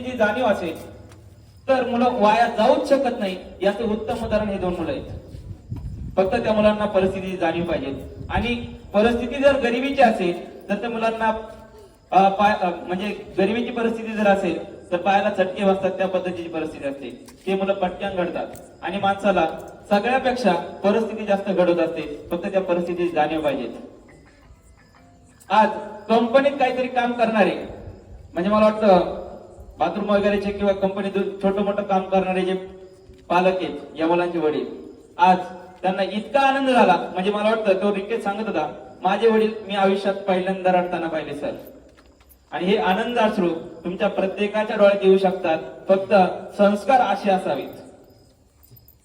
जी जाणीव असेल तर मुलं वाया जाऊच शकत नाही. याचं उत्तम उदाहरण हे दोन मुलं आहेत. फक्त त्या मुलांना परिस्थितीची जाणीव पाहिजे. आणि परिस्थिती जर गरिबीची असेल तर त्या मुलांना म्हणजे गरिबीची परिस्थिती जर असेल तर पायाला चटके बसतात त्या पद्धतीची परिस्थिती असते. ते मुलं पटक्यान घडतात. आणि माणसाला सगळ्यापेक्षा परिस्थिती जास्त घडत असते. फक्त त्या परिस्थितीची जाणीव पाहिजेत आज कंपनीत काहीतरी काम करणारे म्हणजे मला वाटतं बाथरूम वगैरेचे किंवा कंपनीत छोटं मोठं काम करणारे जे पालक आहेत या मुलांचे वडील. आज त्यांना इतका आनंद झाला. म्हणजे मला वाटतं तो रिकेत सांगत होता माझे वडील मी आयुष्यात पहिल्यांदा रडताना पाहिले सर. आणि हे आनंद अश्रू तुमच्या प्रत्येकाच्या डोळ्यात येऊ शकतात. फक्त संस्कार असे असावेत.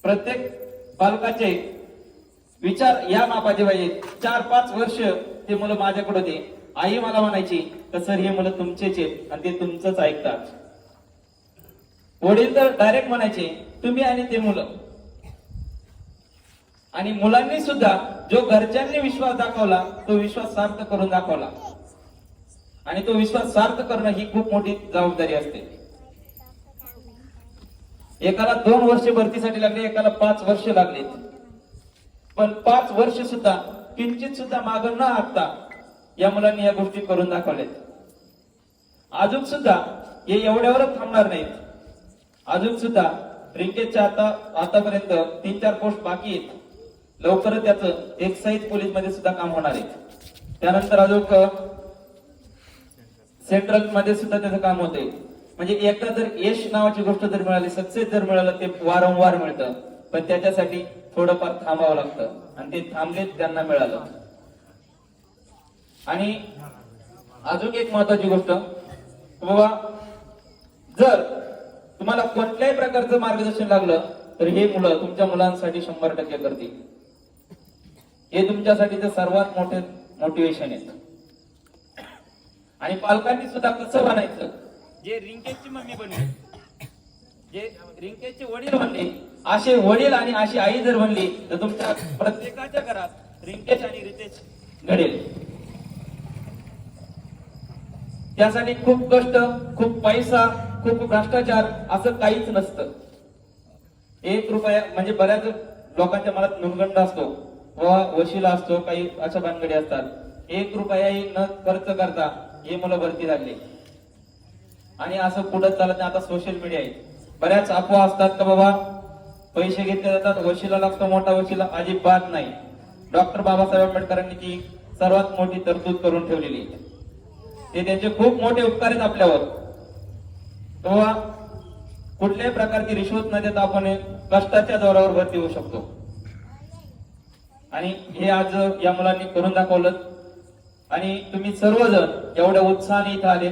प्रत्येक पालकाचे विचार या मापाचे पाहिजे चार पाच वर्ष ते मुलं माझ्याकडे होते. आई मला म्हणायची तर सर हे मुलं तुमचेच आहेत आणि ते तुमचंच ऐकतात. वडील तर डायरेक्ट म्हणायचे तुम्ही आणि ते मुलं. आणि मुलांनी सुद्धा जो घरच्यांनी विश्वास दाखवला तो विश्वास सार्थ करून दाखवला. आणि तो विश्वास सार्थ करणं ही खूप मोठी जबाबदारी असते. एकाला दोन वर्ष भरतीसाठी लागले एकाला पाच वर्ष लागले. पण पाच वर्ष सुद्धा किंचित सुद्धा माग न हाकता या मुलांनी या गोष्टी करून दाखवल्यात. अजून सुद्धा हे एवढ्यावरच थांबणार नाहीत. अजून सुद्धा रिंकेशच्या आता आतापर्यंत तीन चार पोस्ट बाकी आहेत. लवकरच त्याचं एक्साईज पोलीसमध्ये सुद्धा काम होणार आहे. त्यानंतर अजून सेंट्रलमध्ये सुद्धा त्याचं काम होते म्हणजे एकदा जर यश नावाची गोष्ट जर मिळाली सक्सेस जर मिळालं ते वारंवार मिळतं. पण त्याच्यासाठी थोडंफार थांबावं लागतं. आणि ते थांबलेच त्यांना मिळालं. आणि अजून एक महत्वाची गोष्ट. बाबा जर तुम्हाला कोणत्याही प्रकारचं मार्गदर्शन लागलं तर हे मुलं तुमच्या मुलांसाठी शंभर टक्के करतील. हे तुमच्यासाठी ते सर्वात मोठे मोटिवेशन आहेत आणि पालकांनी सुद्धा कसं बनायचं? जे रिंकेजची मम्मी बनली जे रिंकेजचे वडील बनले असे वडील आणि अशी आई जर बनली तर तुमच्या प्रत्येकाच्या घरात रिंकेश आणि रितेश घडेल. त्यासाठी खूप कष्ट खूप पैसा खूप भ्रष्टाचार असं काहीच नसतं. एक रुपया म्हणजे बऱ्याच लोकांच्या मनात नुनगंड असतो. व वशिला असतो काही अशा भानगडी असतात. एक रुपयाही न खर्च करता हे मुलं भरती लागली. आणि असं पुढे चालत नाही. आता सोशल मीडिया आहे. बऱ्याच अफवा असतात का बाबा? पैसे घेतले जातात वशिला लागतो मोठा वशिला अजिबात नाही. डॉक्टर बाबासाहेब आंबेडकरांनी ती सर्वात मोठी तरतूद करून ठेवलेली आहे. ते त्यांचे खूप मोठे उपकार आहेत आपल्यावर. तेव्हा कुठल्याही प्रकारची रिश्वत न देता आपण कष्टाच्या जोरावर भरती होऊ शकतो. आणि हे आज या मुलांनी करून दाखवलं. आणि तुम्ही सर्वजण एवढ्या उत्साहाने इथं आले.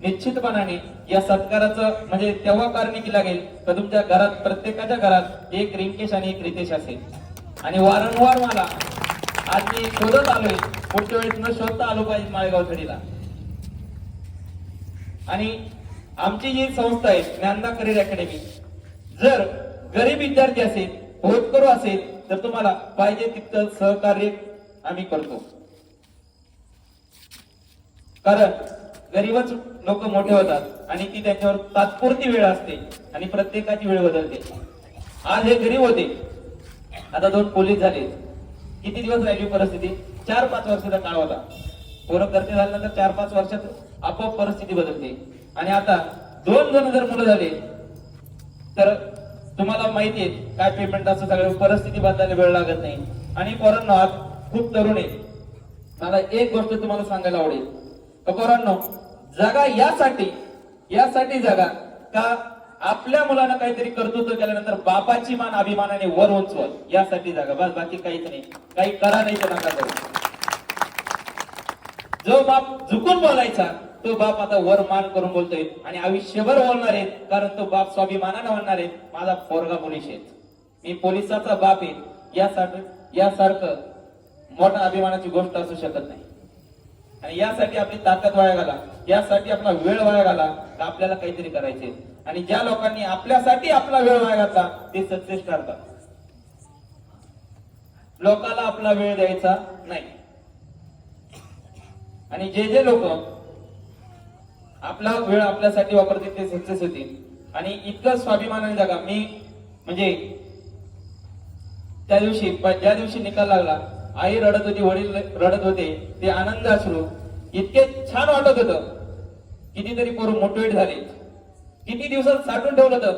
निश्चितपणाने या सत्काराचं म्हणजे तेव्हा कारणी लागेल तर तुमच्या घरात प्रत्येकाच्या घरात एक रिंकेश आणि एक रितेश असेल. आणि वारंवार मला आज मी शोधत आलोय पुढच्या वेळेस न शोधता आलो पाहिजे माळेगाव थडीला. आणि आमची जी संस्था आहे ज्ञानदा करिअर अकॅडमी जर गरीब विद्यार्थी असेल होतकरू असेल तर तुम्हाला पाहिजे तितकं सहकार्य आम्ही करतो. कारण गरीबच लोक मोठे होतात आणि ती त्यांच्यावर तात्पुरती वेळ असते आणि प्रत्येकाची वेळ बदलते. आज हे गरीब होते. आता दोन पोलीस झाले. किती दिवस राहिली परिस्थिती? चार पाच वर्षाचा काळ होता. पोरं करते झाल्यानंतर चार पाच वर्षात आपोआप परिस्थिती बदलते. आणि आता दोन जण जर मुलं झाले. तर तुम्हाला माहिती आहे काय पेमेंट असं सगळं परिस्थिती बदलायला वेळ लागत नाही. आणि पोरांनो आज खूप तरुण आहे. मला एक गोष्ट तुम्हाला सांगायला आवडेल. पोरांनो जागा यासाठी यासाठी जागा का आपल्या मुलांना काहीतरी कर्तृत्व केल्यानंतर बापाची मान अभिमानाने वर उंचवत. यासाठी जागा. बस बाकी काहीच नाही. काही करा नाही तर नका करू. जो बाप झुकून बोलायचा तो बाप आता वर मान करून बोलतोय आणि आयुष्यभर बोलणार आहेत कारण तो बाप स्वाभिमानाने म्हणणार आहे माझा पोरगा पोलीस आहे. मी पोलिसाचा बाप आहे. यासाठी यासारखं मोठ्या अभिमानाची गोष्ट असू शकत नाही. आणि यासाठी आपली ताकद वाया घाला. यासाठी आपला वेळ वाया घाला. तर आपल्याला काहीतरी करायचे आणि ज्या लोकांनी आपल्यासाठी आपला वेळ वाया घातला ते सक्सेस ठरतात. लोकाला आपला वेळ द्यायचा नाही. आणि जे जे लोक आपला वेळ आपल्यासाठी वापरतील ते सक्सेस होतील. आणि इतकं स्वाभिमानाने जगा. मी म्हणजे त्या दिवशी ज्या दिवशी निकाल लागला आई रडत होती वडील रडत होते ते आनंद असलो इतके छान वाटत होत. कितीतरी पोरं मोटिवेट झाले. किती दिवसात साठवून ठेवलं होतं.